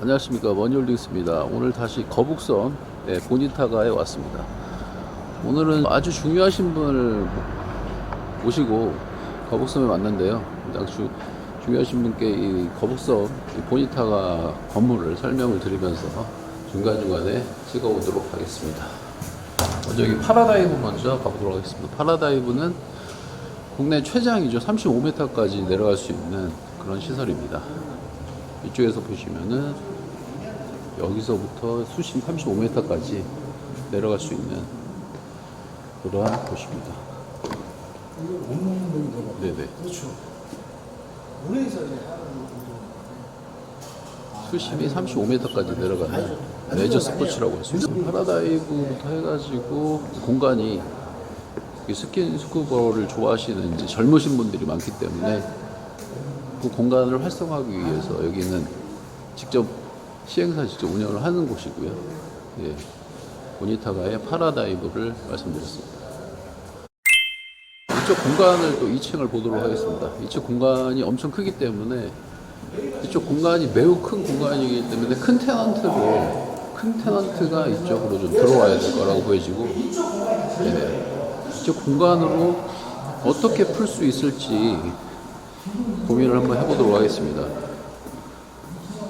안녕하십니까 원율딩스입니다. 오늘 다시 거북선 네, 보니타가에 왔습니다. 오늘은 아주 중요하신 분을 모시고 거북선에 왔는데요. 아주 중요하신 분께 이 거북선 이 보니타가 건물을 설명을 드리면서 중간중간에 찍어보도록 하겠습니다. 먼저 여기 파라다이브 먼저 가보도록 하겠습니다. 파라다이브는 국내 최장이죠. 35m까지 내려갈 수 있는 그런 시설입니다. 이쪽에서 보시면은 여기서부터 수심 35m까지 내려갈 수 있는 그러한 곳입니다. 이거 못 먹는 거이 거 네네. 그렇죠. 수심이 35m까지 내려가는 레저 스포츠라고 할 수 있습니다. 파라다이브부터 해가지고 공간이 이 스킨 스쿠버를 좋아하시는 이제 젊으신 분들이 많기 때문에 그 공간을 활성화하기 위해서 여기는 직접 시행사 직접 운영을 하는 곳이고요. 예. 보니타가의 파라다이브를 말씀드렸습니다. 이쪽 공간을 또 2층을 보도록 하겠습니다. 이쪽 공간이 엄청 크기 때문에 이쪽 공간이 매우 큰 공간이기 때문에 큰 테넌트로 큰 테넌트가 이쪽으로 좀 들어와야 될 거라고 보여지고 네. 이쪽 공간으로 어떻게 풀 수 있을지 고민을 한번 해보도록 하겠습니다.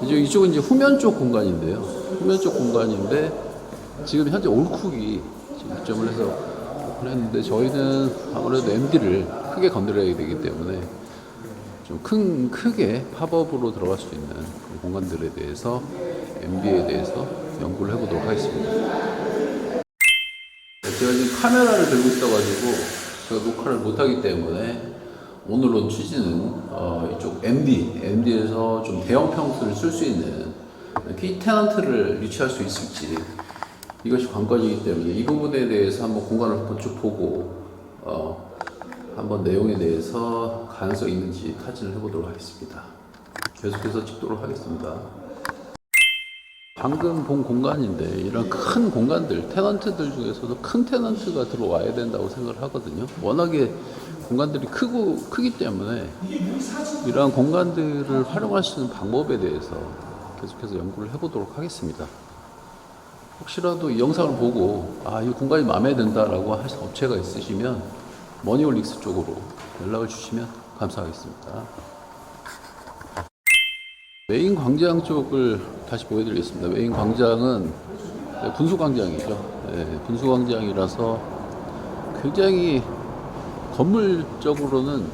이제 이쪽은 이제 후면 쪽 공간인데요. 후면 쪽 공간인데 지금 현재 올쿡이 입점을 해서 했는데 저희는 아무래도 MD를 크게 건드려야 되기 때문에 좀 큰 크게 팝업으로 들어갈 수 있는 공간들에 대해서 MD에 대해서 연구를 해보도록 하겠습니다. 제가 지금 카메라를 들고 있어가지고 제가 녹화를 못하기 때문에 오늘로 취지는 어, 이쪽 MD, MD에서 좀 대형 평수를 쓸 수 있는 키 테넌트를 유치할 수 있을지 이것이 관건이기 때문에 이 부분에 대해서 한번 공간을 한번 쭉 보고 어, 한번 내용에 대해서 가능성이 있는지 타진을 해보도록 하겠습니다. 계속해서 찍도록 하겠습니다. 방금 본 공간인데 이런 큰 공간들 테넌트들 중에서도 큰 테넌트가 들어와야 된다고 생각을 하거든요. 워낙에 공간들이 크고 크기 때문에 이러한 공간들을 활용할 수 있는 방법에 대해서 계속해서 연구를 해보도록 하겠습니다. 혹시라도 이 영상을 보고 아 이 공간이 마음에 든다라고 하실 업체가 있으시면 머니올릭스 쪽으로 연락을 주시면 감사하겠습니다. 메인 광장 쪽을 다시 보여드리겠습니다. 메인 광장은 분수 광장이죠. 네, 분수 광장이라서 굉장히 건물적으로는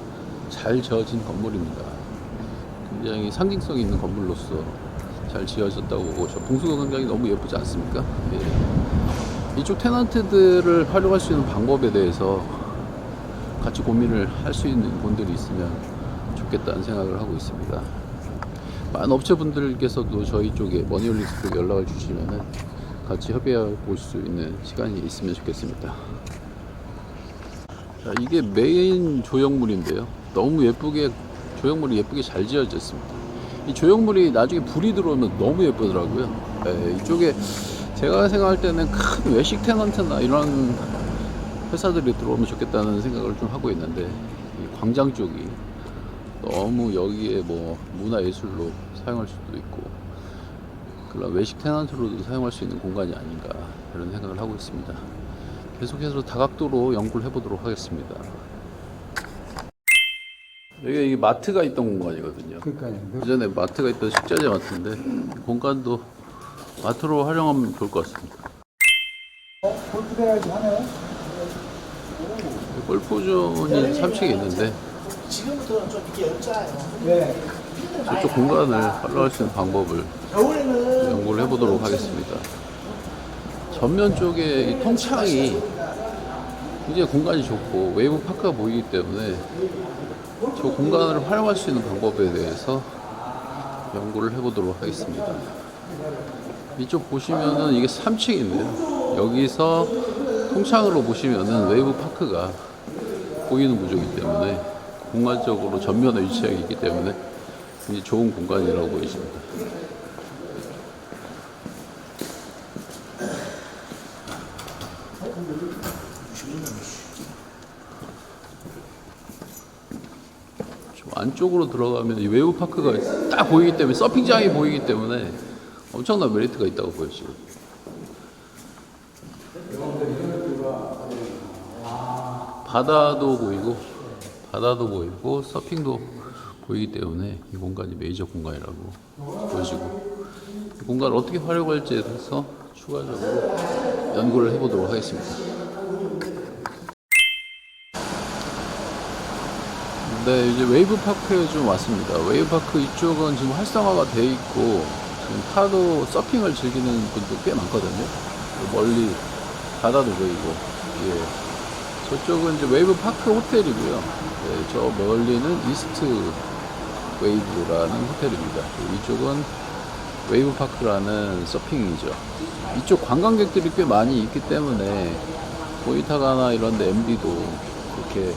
잘 지어진 건물입니다. 굉장히 상징성 있는 건물로서 잘 지어졌다고 보고 저 분수 광장이 너무 예쁘지 않습니까? 예. 이쪽 테넌트들을 활용할 수 있는 방법에 대해서 같이 고민을 할 수 있는 분들이 있으면 좋겠다는 생각을 하고 있습니다. 많은 업체분들께서도 저희 쪽에 머니올릭스 쪽에 연락을 주시면은 같이 협의해 볼 수 있는 시간이 있으면 좋겠습니다. 자, 이게 메인 조형물인데요. 너무 예쁘게 조형물이 예쁘게 잘 지어졌습니다. 이 조형물이 나중에 불이 들어오면 너무 예쁘더라고요. 예, 이쪽에 제가 생각할 때는 큰 외식 테넌트나 이런 회사들이 들어오면 좋겠다는 생각을 좀 하고 있는데 이 광장 쪽이 너무 여기에 뭐 문화예술로 사용할 수도 있고 그런 외식 테넌트로도 사용할 수 있는 공간이 아닌가 그런 생각을 하고 있습니다. 계속해서 다각도로 연구를 해보도록 하겠습니다. 여기가 이게 마트가 있던 공간이거든요. 그러니까요. 예전에 마트가 있던 식자재 마트인데 공간도 마트로 활용하면 좋을 것 같습니다. 어, 골프 대회도 하네요. 골프존이 3층에 있는데 지금부터는 좀 이게 얇아요. 네. 저쪽 공간을 활용할 수 있는 방법을 겨울에는 연구를 해보도록 하겠습니다. 전면 쪽에 이 통창이 굉장히 공간이 좋고 웨이브 파크가 보이기 때문에 저 공간을 활용할 수 있는 방법에 대해서 연구를 해보도록 하겠습니다. 이쪽 보시면은 이게 3층인데요. 여기서 통창으로 보시면은 웨이브 파크가 보이는 구조이기 때문에 공간적으로 전면에 위치하고 있기 때문에 굉장히 좋은 공간이라고 보여집니다. 좀 안쪽으로 들어가면 이 웨이브 파크가 딱 보이기 때문에 서핑장이 보이기 때문에 엄청난 메리트가 있다고 보여지고. 바다도 보이고, 바다도 보이고, 서핑도 보이기 때문에 이 공간이 메이저 공간이라고 보여지고, 이 공간을 어떻게 활용할지에 대해서 추가적으로 연구를 해보도록 하겠습니다. 네, 이제 웨이브 파크에 좀 왔습니다. 웨이브 파크 이쪽은 지금 활성화가 돼 있고, 지금 파도 서핑을 즐기는 분도 꽤 많거든요. 멀리 바다도 보이고, 예. 저쪽은 이제 웨이브 파크 호텔이고요. 네, 저 멀리는 이스트 웨이브라는 호텔입니다. 이쪽은 웨이브 파크라는 서핑이죠. 이쪽 관광객들이 꽤 많이 있기 때문에 보이타가나 이런 데 MB도 그렇게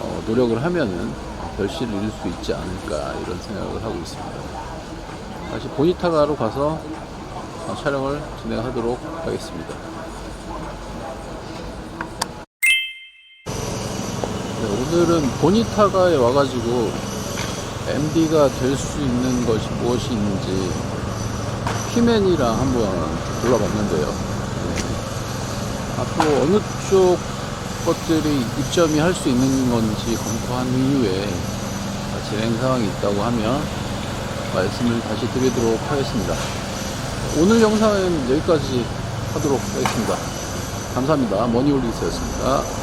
어, 노력을 하면은 결실을 이룰 수 있지 않을까 이런 생각을 하고 있습니다. 다시 보니타가로 가서 어, 촬영을 진행하도록 하겠습니다. 네, 오늘은 보니타가에 와가지고 MD가 될 수 있는 것이 무엇이 있는지 피맨이랑 한번 돌아봤는데요. 네. 앞으로 어느 쪽 것들이 입점이 할 수 있는 건지 검토한 이후에 진행 상황이 있다고 하면 말씀을 다시 드리도록 하겠습니다. 오늘 영상은 여기까지 하도록 하겠습니다. 감사합니다. 머니올리스였습니다.